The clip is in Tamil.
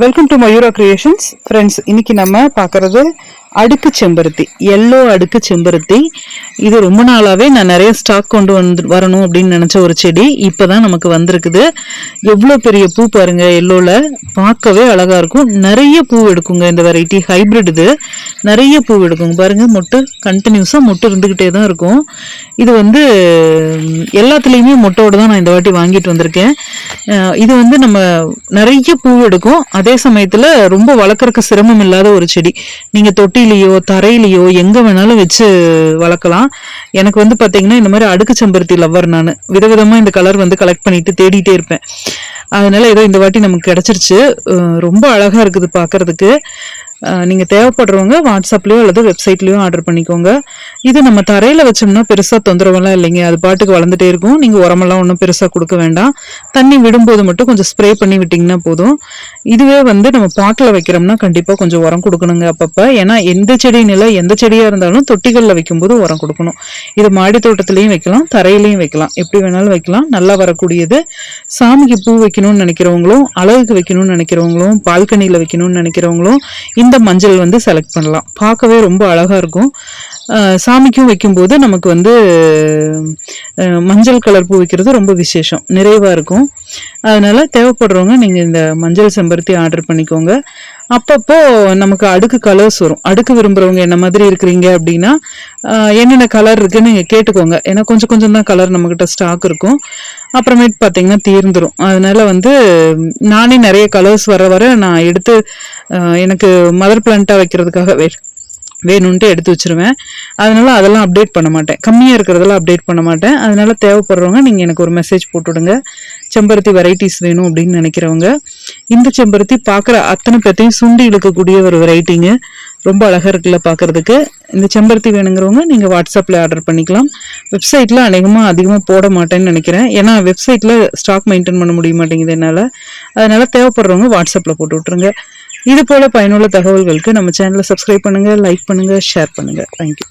Welcome to Mayura creations friends இன்னைக்கு நம்ம பார்க்கறது அடுக்கு செம்பருத்தி. எல்லோ அடுக்கு செம்பருத்தி. இது ரொம்ப நாளாகவே நான் நிறைய ஸ்டாக் கொண்டு வந்து வரணும் அப்படின்னு நினச்ச ஒரு செடி. இப்போ தான் நமக்கு வந்திருக்குது. எவ்வளோ பெரிய பூ பாருங்க எல்லோவில் பார்க்கவே அழகாக இருக்கும். நிறைய பூ எடுக்குங்க இந்த வெரைட்டி ஹைப்ரிட் இது. நிறைய பூ எடுக்குங்க. பாருங்கள் மொட்டை கண்டினியூஸாக மொட்டை இருந்துக்கிட்டே தான் இருக்கும். இது வந்து எல்லாத்துலேயுமே மொட்டோட தான் நான் இந்த வாட்டி வாங்கிட்டு வந்திருக்கேன். இது வந்து நம்ம நிறைய பூ எடுக்கும். அதே சமயத்தில் ரொம்ப வளர்க்குறக்கு சிரமம் இல்லாத ஒரு செடி. நீங்கள் தொட்டிலையோ தரையிலையோ எங்கே வேணாலும் வச்சு வளர்க்கலாம். எனக்கு வந்து பார்த்தீங்கன்னா இந்த மாதிரி அடுக்கு செம்பருத்தி லவ்வர் நான். விதவிதமாக இந்த கலர் வந்து கலெக்ட் பண்ணிட்டு தேடிட்டே இருப்பேன். அதனால ஏதோ இந்த வாட்டி நமக்கு கிடச்சிருச்சு. ரொம்ப அழகாக இருக்குது பார்க்குறதுக்கு நீங்கள் நீங்க தேவைப்படுறவங்க வாட்ஸ்அப்லயோ அல்லது வெப்சைட்லயோ ஆர்டர் பண்ணிக்கோங்க. இது நம்ம தரையில வச்சோம்னா பெருசா தொந்தரவெல்லாம் இல்லைங்க. அது பாட்டுக்கு வளர்ந்துட்டே இருக்கும். நீங்க உரமெல்லாம் ஒன்றும் பெருசா கொடுக்க வேண்டாம். தண்ணி விடும்போது மட்டும் கொஞ்சம் ஸ்ப்ரே பண்ணி விட்டிங்கன்னா போதும். இதுவே வந்து நம்ம பாட்டில் வைக்கிறோம்னா கண்டிப்பாக கொஞ்சம் உரம் கொடுக்கணுங்க அப்பப்போ. ஏன்னா எந்த செடி நிலை எந்த செடியாக இருந்தாலும் தொட்டிகளில் வைக்கும்போது உரம் கொடுக்கணும். இது மாடி தோட்டத்துலேயும் வைக்கலாம் தரையிலையும் வைக்கலாம். எப்படி வேணாலும் வைக்கலாம். நல்லா வரக்கூடியது. சாமிக்கு பூ வைக்கணும்னு நினைக்கிறவங்களும் அழகுக்கு வைக்கணும்னு நினைக்கிறவங்களும் பால்கனியில் வைக்கணும்னு நினைக்கிறவங்களும் இந்த மஞ்சள் வந்து செலக்ட் பண்ணலாம். பார்க்கவே ரொம்ப அழகாக இருக்கும். சாமிக்கும் வைக்கும்போது நமக்கு வந்து மஞ்சள் கலர் பூ வைக்கிறது ரொம்ப விசேஷம். நிறைவாக இருக்கும். அதனால் தேவைப்படுறவங்க நீங்கள் இந்த மஞ்சள் செம்பருத்தி ஆர்டர் பண்ணிக்கோங்க. அப்பப்போ நமக்கு அடுக்கு கலர்ஸ் வரும். அடுக்கு விரும்புறவங்க என்ன மாதிரி இருக்கிறீங்க அப்படின்னா என்னென்ன கலர் இருக்குன்னு நீங்கள் கேட்டுக்கோங்க. ஏன்னா கொஞ்சம் கொஞ்சம் தான் கலர் நம்மக்கிட்ட ஸ்டாக் இருக்கும். அப்புறமேட்டு பார்த்தீங்கன்னா தீர்ந்துடும் அதனால வந்து நானே நிறைய கலர்ஸ் வர வர நான் எடுத்து எனக்கு மதர் பிளான்ட்டாக வைக்கிறதுக்காக வே வேணும்ன்ட்டு எடுத்து வச்சுருவேன். அதனால அதெல்லாம் அப்டேட் பண்ண மாட்டேன். கம்மியாக இருக்கிறதெல்லாம் அப்டேட் பண்ண மாட்டேன். அதனால தேவைப்படுறவங்க நீங்கள் எனக்கு ஒரு மெசேஜ் போட்டுவிடுங்க செம்பருத்தி வெரைட்டிஸ் வேணும் அப்படின்னு நினைக்கிறவங்க. இந்த செம்பருத்தி பார்க்குற அத்தனை பேர்த்தையும் சுண்டி இழுக்கக்கூடிய ஒரு வெரைட்டிங்க ரொம்ப அழகாக இருக்குல்ல பார்க்கறதுக்கு இந்த செம்பருத்தி வேணுங்கிறவங்க நீங்கள் வாட்ஸ்அப்பில் ஆர்டர் பண்ணிக்கலாம். வெப்சைட்டில் அநேகமாக அதிகமாக போட மாட்டேன்னு நினைக்கிறேன். ஏன்னா வெப்சைட்டில் ஸ்டாக் மெயின்டைன் பண்ண முடிய மாட்டேங்குது என்னால். அதனால் தேவைப்படுறவங்க வாட்ஸ்அப்பில் போட்டு விட்ருங்க இது போல் பயனுள்ள தகவல்களுக்கு நம்ம சேனலை சப்ஸ்கிரைப் பண்ணுங்கள் லைக் பண்ணுங்கள் ஷேர் பண்ணுங்கள் தேங்க்யூ